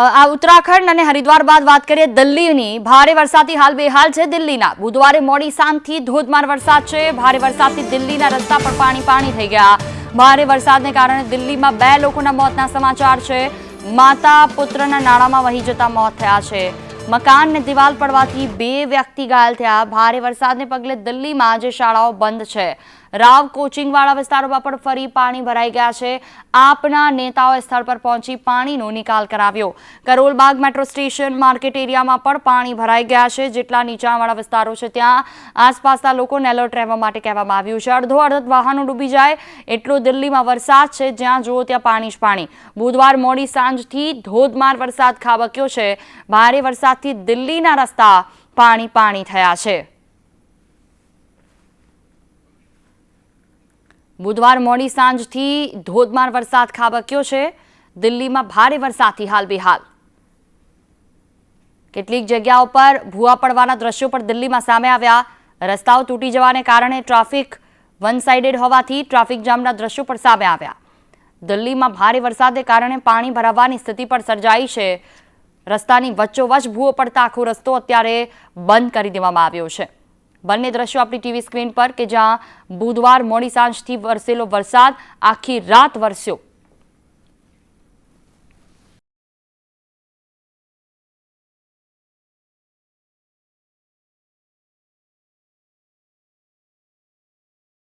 આ ઉત્તરાખંડ અને હરિદ્વાર બાદ વાત કરીએ દિલ્હીની. ભારે વરસાદથી હાલ બેહાલ છે દિલ્હીના. બુધવારે મોડી સાંજથી ધોધમાર વરસાદ છે. ભારે વરસાદથી દિલ્હીના રસ્તા પર પાણી પાણી થઈ ગયા. ભારે વરસાદને કારણે દિલ્હીમાં બે લોકોના મોતના સમાચાર છે. માતા પુત્રના નાળામાં વહી જતા મોત થયા છે. મકાનને દિવાલ પડવાથી બે વ્યક્તિ ઘાયલ થયા. ભારે વરસાદને પગલે દિલ્હીમાં આજે શાળાઓ બંધ છે. રાવ કોચિંગવાળા વિસ્તારોમાં પણ ફરી પાણી ભરાઈ ગયા છે. આપના નેતાઓએ સ્થળ પર પહોંચી પાણીનો નિકાલ કરાવ્યો. કરોલબાગ મેટ્રો સ્ટેશન માર્કેટ એરિયામાં પણ પાણી ભરાઈ ગયા છે. જેટલા નીચાણવાળા વિસ્તારો છે ત્યાં આસપાસના લોકોને એલર્ટ રહેવા માટે કહેવામાં આવ્યું છે. અડધો અડધ વાહનો ડૂબી જાય એટલો દિલ્હીમાં વરસાદ છે. જ્યાં જુઓ ત્યાં પાણી જ પાણી. બુધવાર મોડી સાંજથી ધોધમાર વરસાદ ખાબક્યો છે. ભારે વરસાદથી દિલ્હીના રસ્તા પાણી પાણી થયા છે. બુધવાર મોડી સાંજથી ધોધમાર વરસાદ ખાબક્યો છે. દિલ્હીમાં ભારે વરસાદથી હાલ બેહાલ. કેટલીક જગ્યાઓ પર ભૂવા પડવાના દ્રશ્યો પણ દિલ્હીમાં સામે આવ્યા. રસ્તાઓ તૂટી જવાને કારણે ટ્રાફિક વન સાઇડેડ હોવાથી ટ્રાફિક જામના દ્રશ્યો પણ સામે આવ્યા. દિલ્હીમાં ભારે વરસાદને કારણે પાણી ભરાવાની સ્થિતિ પણ સર્જાઈ છે. રસ્તાની વચ્ચોવચ ભૂવો પડતા આખો રસ્તો અત્યારે બંધ કરી દેવામાં આવ્યો છે. બંને દ્રશ્યો આપણી ટીવી સ્ક્રીન પર કે જ્યાં બુધવાર મોડી સાંજથી વરસેલો વરસાદ આખી રાત વરસ્યો.